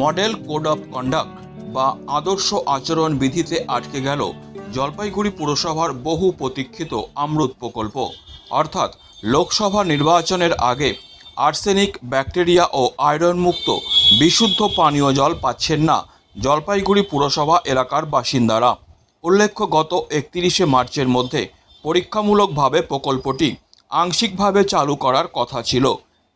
Model code of conduct বা আদর্শ আচরণ বিধিতে আটকে গেল জলপাইগুড়ি পুরসভার বহু প্রতীক্ষিত আমরুত প্রকল্প। অর্থাৎ লোকসভা নির্বাচনের আগে আর্সেনিক, ব্যাকটেরিয়া ও আয়রনমুক্ত, বিশুদ্ধ পানীয় জল পাচ্ছেন না জলপাইগুড়ি পুরসভা এলাকার বাসিন্দারা। উল্লেখ্য, গত একত্রিশে মার্চের মধ্যে পরীক্ষামূলকভাবে প্রকল্পটি আংশিকভাবে চালু করার কথা ছিল।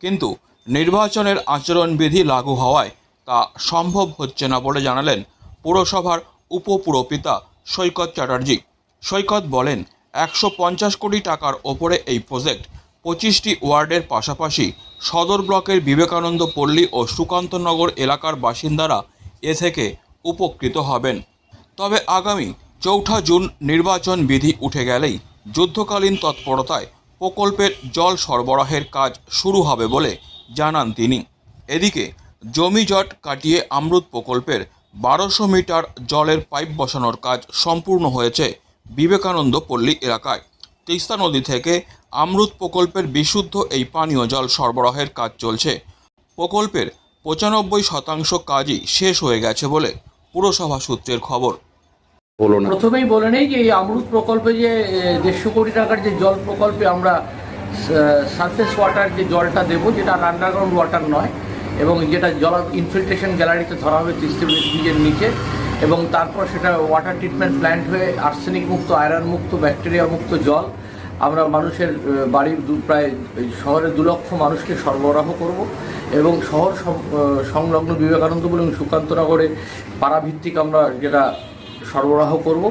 কিন্তু নির্বাচনের আচরণবিধি লাগু হওয়ায় তা সম্ভব হচ্ছে না বলে জানালেন পুরসভার উপপুরপিতা সৈকত চ্যাটার্জি। সৈকত বলেন, একশো পঞ্চাশ কোটি টাকার ওপরে এই প্রজেক্ট পঁচিশটি ওয়ার্ডের পাশাপাশি সদর ব্লকের বিবেকানন্দ পল্লী ও সুকান্তনগর এলাকার বাসিন্দারা এ থেকে উপকৃত হবেন। তবে আগামী চৌঠা জুন নির্বাচন বিধি উঠে গেলেই যুদ্ধকালীন তৎপরতায় প্রকল্পের জল সরবরাহের কাজ শুরু হবে বলে জানান তিনি। এদিকে জমি জট কাটিয়ে আমরুত প্রকল্পের বারোশো মিটার জলের পাইপ বসানোর কাজ সম্পূর্ণ হয়েছে বিবেকানন্দ পল্লী এলাকায়। তিস্তা নদী থেকে আমরুত প্রকল্পের বিশুদ্ধ এই পানীয় জল সরবরাহের কাজ চলছে। প্রকল্পের পঁচানব্বই শতাংশ কাজই শেষ হয়ে গেছে বলে পুরসভা সূত্রের খবর। প্রথমেই বলে নেই যে এই আমরুত প্রকল্পে যে দেড়শো কোটি টাকার যে জল প্রকল্পে আমরা সারফেস ওয়াটার যে জলটা দেবো যেটা আন্ডারগ্রাউন্ড ওয়াটার নয় এবং যেটা জল ইনফিল্ট্রেশন গ্যালারিতে ধরা হবে তিস্তা ব্রিজের নিচে, এবং তারপর সেটা ওয়াটার ট্রিটমেন্ট প্ল্যান্ট হয়ে আর্সেনিক মুক্ত আয়রন মুক্ত ব্যাকটেরিয়া মুক্ত জল আমরা মানুষের বাড়ির প্রায় এই শহরের দু লক্ষ মানুষকে সরবরাহ করব এবং শহর সংলগ্ন বিবেকানন্দপুর এবং সুকান্তনগরে পাড়াভিত্তিক আমরা যেটা সরবরাহ করব।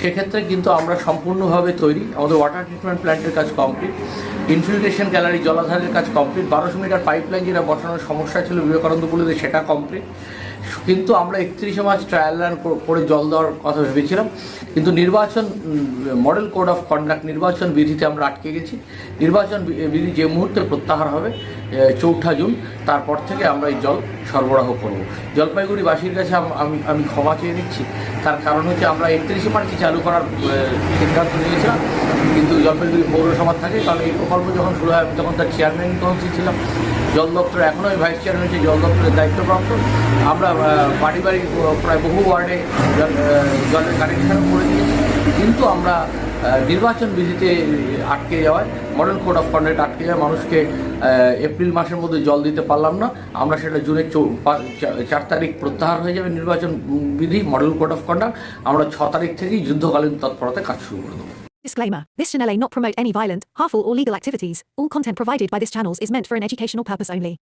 সেক্ষেত্রে কিন্তু আমরা সম্পূর্ণভাবে তৈরি। আমাদের ওয়াটার ট্রিটমেন্ট প্ল্যান্টের কাজ কমপ্লিট ইনফিল্ট্রেশন গ্যালারি জলাধারের কাজ কমপ্লিট বারোশো মিটার পাইপলাইন যেটা বসানোর সমস্যা ছিল বিবেকানন্দপুরীতে সেটা কমপ্লিট কিন্তু আমরা একত্রিশে মার্চ ট্রায়াল রান করে জল দেওয়ার কথা ভেবেছিলাম। কিন্তু নির্বাচন মডেল কোড অফ কন্ডাক্ট নির্বাচন বিধিতে আমরা আটকে গেছি। নির্বাচন বিধি যে মুহূর্তে প্রত্যাহার হবে চৌঠা জুন, তারপর থেকে আমরা এই জল সরবরাহ করব। জলপাইগুড়িবাসীর কাছে আমি আমি ক্ষমা চেয়ে নিচ্ছি। তার কারণ হচ্ছে আমরা একত্রিশে মার্চে চালু করার সিদ্ধান্ত নিয়েছিলাম। কিন্তু জলপাইগুড়ি পৌরসভা থাকে কারণ এই প্রকল্প যখন শুরু হয় তখন তার চেয়ারম্যান কাউন্সিল ছিলাম। জল দপ্তর এখনও আমি ভাইস চেয়ারম্যান হচ্ছে জল দপ্তরের দায়িত্বপ্রাপ্ত। আমরা বাড়ি বাড়ি প্রায় বহু ওয়ার্ডে জলের কানেকশন করে দিয়েছি। কিন্তু আমরা নির্বাচন বিধিতে আটকে যাওয়ায় মডেল কোড অফ কন্ডাক্ট আটকে যাওয়ায় মানুষকে এপ্রিল মাসের মধ্যে জল দিতে পারলাম না আমরা সেটা জুনের চার তারিখ প্রত্যাহার হয়ে যাবে নির্বাচন বিধি মডেল কোড অফ কন্ডাক্ট আমরা ছ তারিখ থেকেই যুদ্ধকালীন তৎপরতায় কাজ শুরু করে দেবো Disclaimer This channel may not promote any violent, harmful, or legal activities. All content provided by this channel is meant for an educational purpose only.